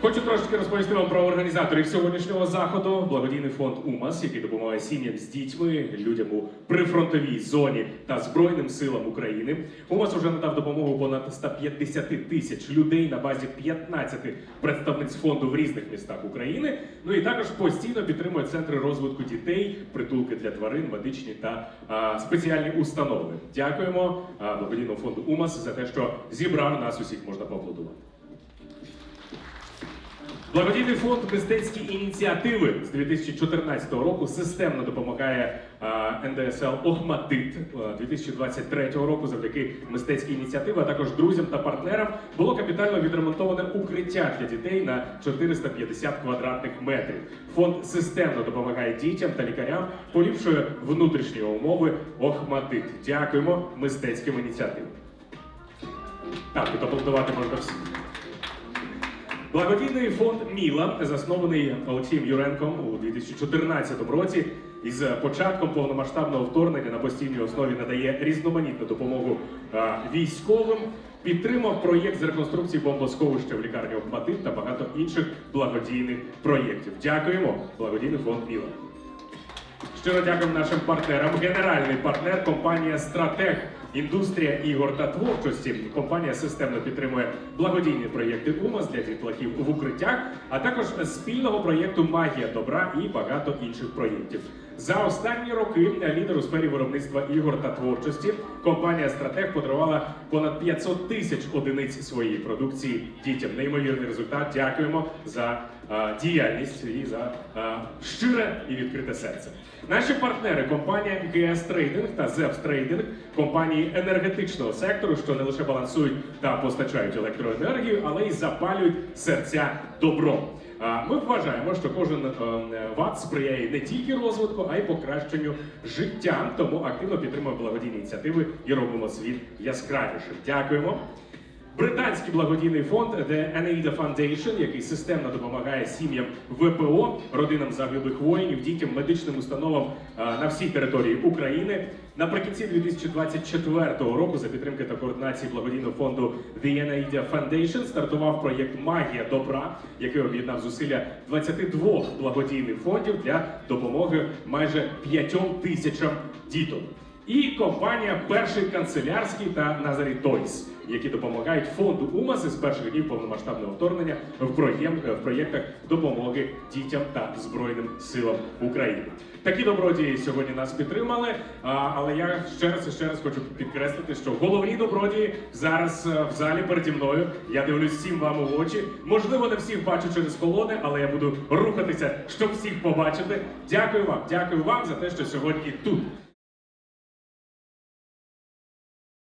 Хочу трошки розповісти вам про організаторів сьогоднішнього заходу. Благодійний фонд УМАС, який допомагає сім'ям з дітьми, людям у прифронтовій зоні та Збройним силам України. УМАС уже надав допомогу понад 150 тисяч людей на базі 15 представниць фонду в різних містах України. Ну і також постійно підтримує центри розвитку дітей, притулки для тварин, медичні та а, спеціальні установи. Дякуємо благодійному фонду УМАС за те, що зібрав нас усіх. Можна поаплодувати. Благодійний фонд мистецькі ініціативи з 2014 року системно допомагає НДСЛ Охматит А, 2023 року. Завдяки мистецькій ініціативі, а також друзям та партнерам було капітально відремонтоване укриття для дітей на 450 квадратних метрів. Фонд системно допомагає дітям та лікарям, поліпшує внутрішні умови Охматит. Дякуємо мистецьким ініціативам. Так, тут аплодувати можна всім. Благодійний фонд Міла, заснований Олексієм Юренком у 2014 році, із початком повномасштабного вторгнення на постійній основі надає різноманітну допомогу військовим. Підтримав проєкт з реконструкції бомбосховища в лікарні Охматит та багато інших благодійних проєктів. Дякуємо, благодійний фонд Міла. Щиро дякуємо нашим партнерам. Генеральний партнер компанія Стратег. Індустрія ігор та творчості. Компанія системно підтримує благодійні проєкти УМАС для дітлахів в укриттях, а також спільного проєкту Магія добра і багато інших проєктів. За останні роки лідер у сфері виробництва ігор та творчості компанія Стратег подарувала понад 500 тисяч одиниць своєї продукції дітям. Неймовірний результат. Дякуємо за а, діяльність і за а, щире і відкрите серце. Наші партнери компанія GS Trading та Zeps Trading, компанії енергетичного сектору, що не лише балансують та постачають електроенергію, але й запалюють серця добром. Ми вважаємо, що кожен е, ват сприяє не тільки розвитку, а й покращенню життя. Тому активно підтримуємо благодійні ініціативи і робимо світ яскравішим. Дякуємо. Британський благодійний фонд The Aneida Foundation, який системно допомагає сім'ям ВПО, родинам загиблих воїнів, дітям, медичним установам на всій території України. Наприкінці 2024 року, за підтримки та координації благодійного фонду The Aneida Foundation, стартував проєкт Магія добра, який об'єднав зусилля 22 благодійних фондів для допомоги майже 5 тисячам діток. І компанія Перший канцелярський та Назарі Тойс, які допомагають фонду УМАС із перших днів повномасштабного вторгнення в, проєм- в проєктах допомоги дітям та Збройним силам України. Такі добродії сьогодні нас підтримали. але я ще раз і ще раз хочу підкреслити, що головні добродії зараз е, в залі переді мною. Я дивлюсь всім вам у очі. Можливо, не всіх бачу через колони, але я буду рухатися, щоб всіх побачити. Дякую вам, дякую вам за те, що сьогодні тут.